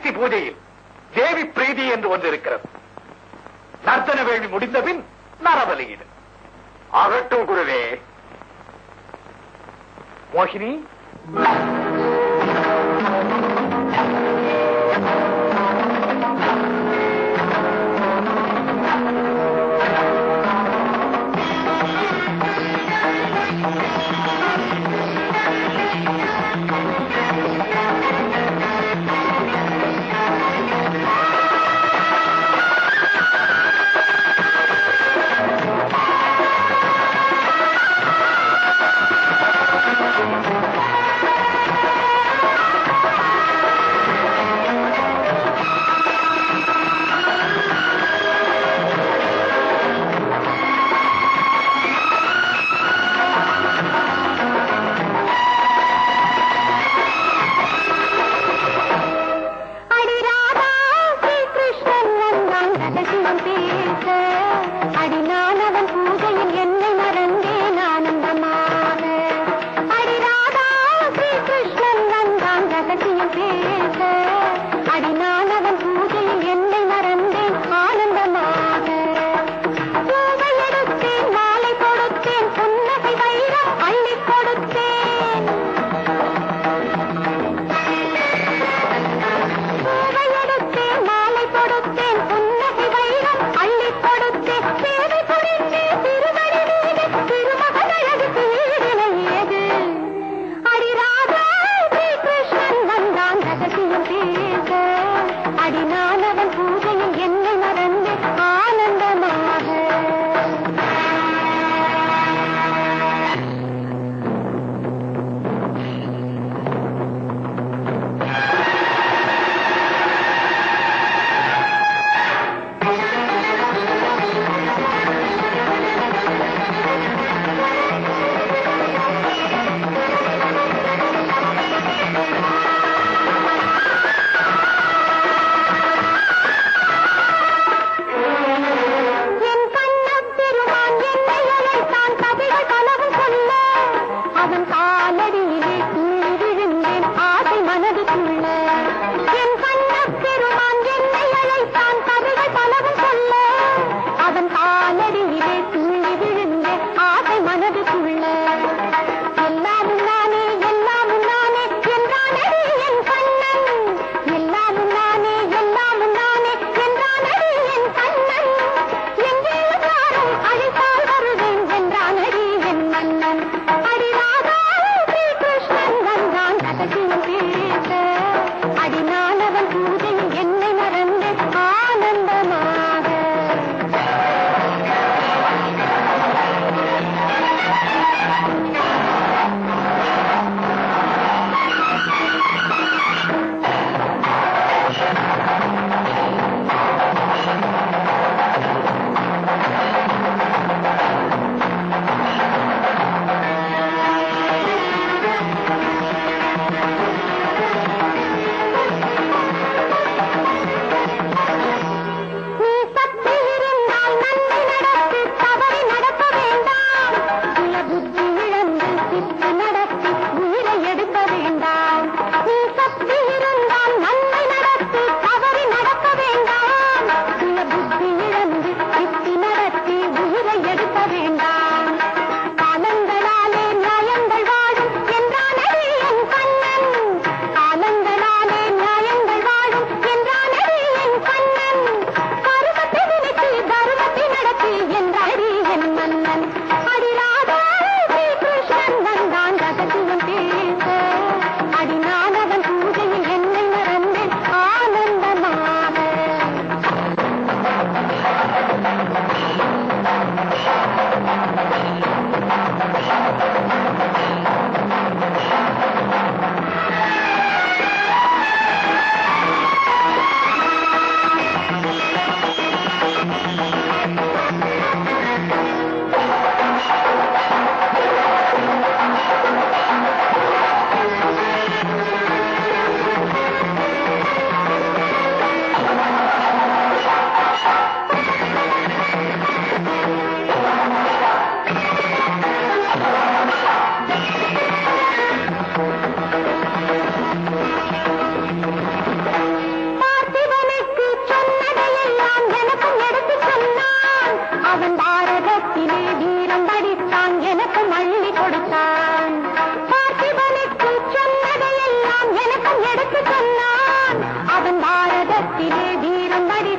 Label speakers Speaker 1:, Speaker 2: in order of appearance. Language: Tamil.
Speaker 1: பராசக்தி பூஜையில் தேவி பிரீதி என்று ஒன்று இருக்கிறது. நர்த்தன வேள்வி முடிந்த பின் அகட்டும் குருவே. மோகினி.
Speaker 2: धीरम बड़े